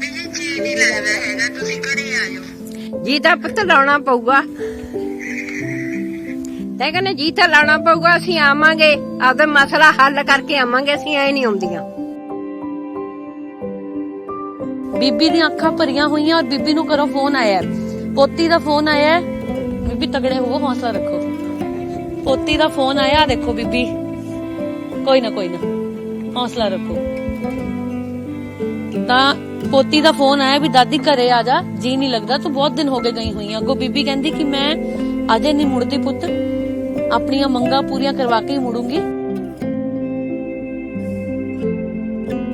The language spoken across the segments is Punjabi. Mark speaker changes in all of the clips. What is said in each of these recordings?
Speaker 1: ਜੀ ਜੀ ਨਹੀਂ ਲੱਗਦਾ ਹੈਗਾ ਤੁਸੀਂ ਘਰੇ ਆ ਜਾਓ
Speaker 2: ਜੀ ਤਾਂ ਪੁੱਤ ਲਾਉਣਾ ਪਊਗਾ। ਤੇ ਕਹਿੰਦੇ ਜੀ ਤਾਂ ਲਾਉਣਾ ਪਊਗਾ ਅਸੀਂ ਆਵਾਂਗੇ। ਆਪਦਾ ਮਸਲਾ ਹੱਲ ਕਰਕੇ ਆਵਾਂਗੇ ਅਸੀਂ ਐ ਨਹੀਂ ਆਉਂਦੀਆਂ।
Speaker 3: ਬੀਬੀ ਦੀਆਂ ਅੱਖਾਂ ਭਰੀਆਂ ਹੋਈਆਂ ਔਰ ਬੀਬੀ ਨੂੰ ਕਰੋ ਫੋਨ ਆਇਆ। ਹੈ। ਪੋਤੀ ਦਾ ਫੋਨ ਆਇਆ। ਹੈ। ਬੀਬੀ ਤਗੜੇ ਹੋਵੋ ਹੌਸਲਾ ਰੱਖੋ। ਪੋਤੀ ਦਾ ਫੋਨ ਆਇਆ ਦੇਖੋ ਬੀਬੀ। ਕੋਈ ਨਾ ਕੋਈ ਨਾ। ਹੌਸਲਾ ਰੱਖੋ। ਤਾਂ ਪੋਤੀ ਦਾ ਫੋਨ ਆਇਆ ਵੀ ਦਾਦੀ ਘਰੇ ਆ ਜਾ, ਜੀ ਨਹੀਂ ਲੱਗਦਾ, ਤੂੰ ਬਹੁਤ ਦਿਨ ਹੋ ਗਏ ਗਈ ਹੋਈ ਆ। ਅੱਗੋਂ ਬੀਬੀ ਕਹਿੰਦੀ ਕਿ ਮੈਂ ਅਜੇ ਨਹੀਂ ਮੁੜਦੀ ਪੁੱਤ, ਆਪਣੀਆਂ ਮੰਗਾਂ ਪੂਰੀਆਂ ਕਰਵਾ ਕੇ ਹੀ ਮੁੜੂੰਗੀ।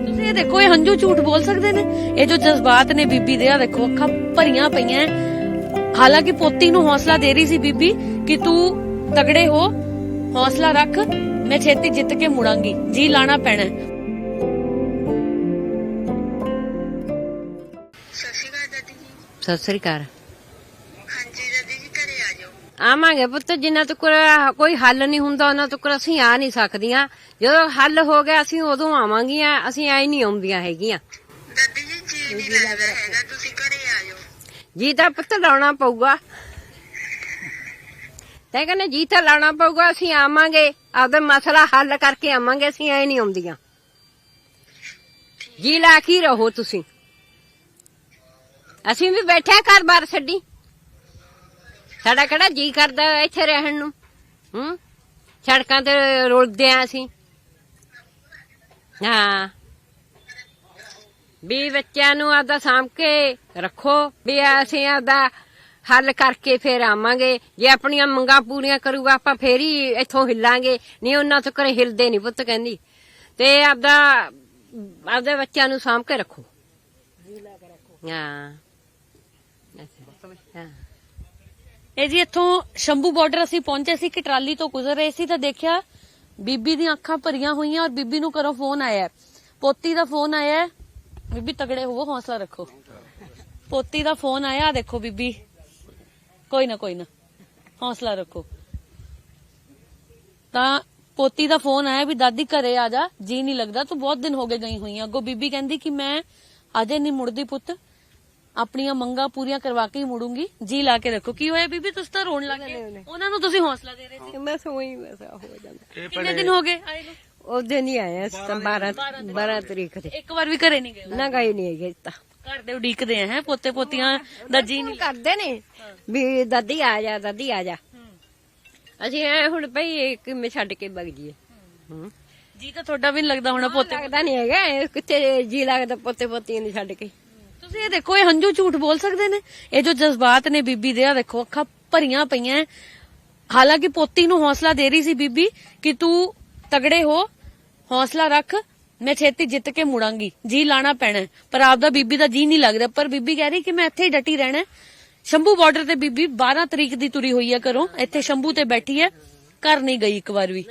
Speaker 3: ਤੁਸੀਂ ਇਹ ਦੇਖੋ, ਇਹ ਹੰਝੂ ਝੂਠ ਬੋਲ ਸਕਦੇ ਨੇ। ਇਹ ਜੋ ਜਜ਼ਬਾਤ ਨੇ ਬੀਬੀ ਦੇ, ਆ ਦੇਖੋ, ਅੱਖਾਂ ਭਰੀਆਂ ਪਈਆਂ। ਹਾਲਾਂਕਿ ਪੋਤੀ ਨੂੰ ਹੌਸਲਾ ਦੇ ਰਹੀ ਸੀ ਬੀਬੀ ਕਿ ਤੂੰ ਤਗੜੇ ਹੋ, ਹੌਸਲਾ ਰੱਖ, ਮੈਂ ਛੇਤੀ ਜਿੱਤ ਕੇ ਮੁੜਾਂਗੀ। ਜੀ ਲਾਣਾ ਪੈਣਾ
Speaker 1: ਸਤਿ ਸ੍ਰੀ ਅਕਾਲ। ਹਾਂਜੀ ਦਾਦੀ ਜੀ ਘਰੇ ਆ ਜਾਓ।
Speaker 2: ਆਵਾਂਗੇ ਪੁੱਤ ਜਿੰਨਾ ਤੱਕ ਕੋਈ ਹੱਲ ਨਹੀਂ ਹੁੰਦਾ ਉਹਨਾਂ ਤੱਕ ਅਸੀਂ ਆ ਨਹੀਂ ਸਕਦੀਆਂ। ਜਦੋਂ ਹੱਲ ਹੋ ਗਿਆ ਅਸੀਂ ਉਦੋਂ ਆਵਾਂਗੀਆਂ ਅਸੀਂ ਐ ਨਹੀਂ ਆਉਂਦੀਆਂ ਹੈਗੀਆਂ।
Speaker 1: ਦਾਦੀ ਜੀ ਜੀ ਨਹੀਂ ਲੱਗਦਾ ਹੈਗਾ ਤੁਸੀਂ ਘਰੇ ਆ ਜਾਓ।
Speaker 2: ਜੀ ਤਾਂ ਪੁੱਤ ਲਾਉਣਾ ਪਊਗਾ। ਤੇ ਕਹਿੰਦੇ ਜੀ ਤਾਂ ਲਾਉਣਾ ਪਊਗਾ ਅਸੀਂ ਆਵਾਂਗੇ ਆਪਦਾ ਮਸਲਾ ਹੱਲ ਕਰਕੇ ਆਵਾਂਗੇ ਅਸੀਂ ਐ ਨਹੀਂ ਆਉਂਦੀਆਂ। ਜੀ ਲਾ ਕੇ ਰਹੋ ਤੁਸੀਂ। ਅਸੀਂ ਵੀ ਬੈਠੇ ਆ ਘਰ ਬਾਰ ਛੱਡੀ। ਸਾਡਾ ਕਿਹੜਾ ਜੀ ਕਰਦਾ ਇੱਥੇ ਰਹਿਣ ਨੂੰ? ਹੂੰ? ਸੜਕਾਂ ਤੇ ਰੁਲਦੇ ਆ ਅਸੀਂ। ਹਾਂ। ਵੀ ਬੱਚਿਆਂ ਨੂੰ ਆਦਾ ਸਾਂਭ ਕੇ ਰੱਖੋ, ਵੀ ਅਸੀਂ ਆਦਾ ਹੱਲ ਕਰਕੇ ਫੇਰ ਆਵਾਂਗੇ। ਜੇ ਆਪਣੀਆਂ ਮੰਗਾਂ ਪੂਰੀਆਂ ਕਰੂਗਾ, ਆਪਾਂ ਫੇਰ ਹੀ ਇੱਥੋਂ ਹਿੱਲਾਂਗੇ। ਨਹੀਂ, ਉਹਨਾਂ ਤੋਂ ਕਰੇ ਹਿਲਦੇ ਨਹੀਂ ਪੁੱਤ ਕਹਿੰਦੀ। ਤੇ ਆਪਦਾ, ਆਪਦੇ ਬੱਚਿਆਂ ਨੂੰ ਸਾਂਭ ਕੇ ਰੱਖੋ। ਹਾਂ ਹਾਂ।
Speaker 3: ਇਹ ਜੀ ਇੱਥੋਂ ਸ਼ੰਭੂ ਬਾਰਡਰ ਅਸੀਂ ਪਹੁੰਚੇ ਸੀ ਕਿ ਟਰਾਲੀ ਤੋਂ ਗੁਜ਼ਰ ਰਹੇ ਸੀ ਤਾਂ ਦੇਖਿਆ ਬੀਬੀ ਦੀਆਂ ਅੱਖਾਂ ਭਰੀਆਂ ਹੋਈਆਂ ਔਰ ਬੀਬੀ ਨੂੰ ਕਰੋ ਫੋਨ ਆਇਆ ਪੋਤੀ ਦਾ ਫੋਨ ਆਇਆ ਬੀਬੀ ਤਗੜੇ ਹੋਵੋ, ਹੌਸਲਾ ਰੱਖੋ। ਪੋਤੀ ਦਾ ਫੋਨ ਆਇਆ ਦੇਖੋ ਬੀਬੀ। ਕੋਈ ਨਾ ਕੋਈ ਨਾ। ਹੌਸਲਾ ਰੱਖੋ। ਤਾਂ ਪੋਤੀ ਦਾ ਫੋਨ ਆਇਆ ਵੀ, ਦਾਦੀ ਘਰੇ ਆ ਜਾ, ਜੀ ਨਹੀਂ ਲੱਗਦਾ, ਤੂੰ ਬਹੁਤ ਦਿਨ ਹੋ ਗਏ ਗਈ ਹੋਈ ਆ। ਅੱਗੋਂ ਬੀਬੀ ਕਹਿੰਦੀ ਕਿ ਮੈਂ ਅਜੇ ਨਹੀਂ ਮੁੜਦੀ ਪੁੱਤ। ਆਪਣੀਆਂ ਮੰਗਾਂ ਪੂਰੀਆਂ ਕਰਵਾ ਕੇ ਹੀ ਮੁੜੂੰਗੀ। ਜੀ ਲਾ ਕੇ ਰੱਖੋ। ਕੀ ਹੋਇਆ ਬੀਬੀ? ਤੁਸੀਂ ਤਾਂ ਰੋਣ ਲੱਗ ਗਏ। ਉਹਨਾਂ ਨੂੰ ਤੁਸੀਂ ਹੌਸਲਾ ਦੇ ਰਹੇ ਸੀ।
Speaker 2: ਬਸ ਉਹੀ ਬਸ ਹੋ ਜਾਂਦਾ।
Speaker 3: ਕਿੰਨੇ ਦਿਨ ਹੋ ਗਏ ਆਏ ਨੂੰ?
Speaker 2: ਉਹ ਦਿਨ ਹੀ ਆਇਆ ਸੀ ਤਾਂ 12 12 ਤਰੀਕ। ਦੇ।
Speaker 3: ਇੱਕ ਵਾਰ ਵੀ ਘਰੇ ਨਹੀਂ ਗਏ
Speaker 2: ਨਾ ਗਏ ਨਹੀਂ ਹੈਗੇ ਤਾਂ।
Speaker 3: ਘਰ ਦੇ ਉਡੀਕਦੇ ਆ ਹੈ? ਪੋਤੇ ਪੋਤੀਆਂ ਦਾ ਜੀ ਨਹੀਂ
Speaker 2: ਕਰਦੇ ਨੇ। ਵੀ ਦਾਦੀ ਆ ਜਾ ਦਾਦੀ ਆ ਜਾ। ਅਸੀਂ ਐ ਹੁਣ ਭਈ ਕਿਵੇਂ ਛੱਡ ਕੇ ਵਗ ਜੀਏ
Speaker 3: ਜੀ ਤਾਂ ਤੁਹਾਡਾ ਵੀ ਨਹੀਂ ਲੱਗਦਾ ਹੋਣਾ ਪੋਤੇ
Speaker 2: ਲੱਗਦਾ ਨਹੀਂ ਹੈਗਾ ਕਿੱਥੇ ਜੀ ਲੱਗਦਾ ਪੋਤੇ ਪੋਤੀਆਂ ਨੂੰ ਛੱਡ ਕੇ।
Speaker 3: ਤੁਸੀਂ ਇਹ ਦੇਖੋ, ਇਹ ਹੰਝੂ ਝੂਠ ਬੋਲ ਸਕਦੇ ਨੇ। ਇਹ ਜੋ ਜਜ਼ਬਾਤ ਨੇ ਬੀਬੀ ਦੇ ਆ ਦੇਖੋ, ਅੱਖਾਂ ਭਰੀਆਂ ਪਈਆਂ। ਹਾਲਾਂਕਿ ਪੋਤੀ ਨੂੰ ਹੌਸਲਾ ਦੇ ਰਹੀ ਸੀ ਬੀਬੀ ਕਿ ਤੂੰ ਤਗੜੇ ਹੋ, ਹੌਸਲਾ ਰੱਖ, ਮੈਂ ਛੇਤੀ ਜਿੱਤ ਕੇ ਮੁੜਾਂਗੀ। ਜੀ ਲਾਣਾ ਪੈਣਾ ਪਰ ਆਪਦਾ ਬੀਬੀ ਦਾ ਜੀ ਨਹੀਂ ਰਿਹਾ। ਪਰ ਬੀਬੀ ਕਹਿ ਰਹੀ ਕਿ ਮੈਂ ਇੱਥੇ ਹੀ ਡਟੀ ਰਹਿਣਾ ਸ਼ੰਭੂ ਬਾਰਡਰ ਤੇ ਬੀਬੀ 12 ਤਰੀਕ ਦੀ ਤੁਰੀ ਹੋਈ ਹੈ ਘਰੋਂ। ਇੱਥੇ ਸ਼ੰਭੂ ਤੇ ਬੈਠੀ ਹੈ। ਘਰ ਨਹੀਂ ਗਈ ਇੱਕ ਵਾਰ ਵੀ।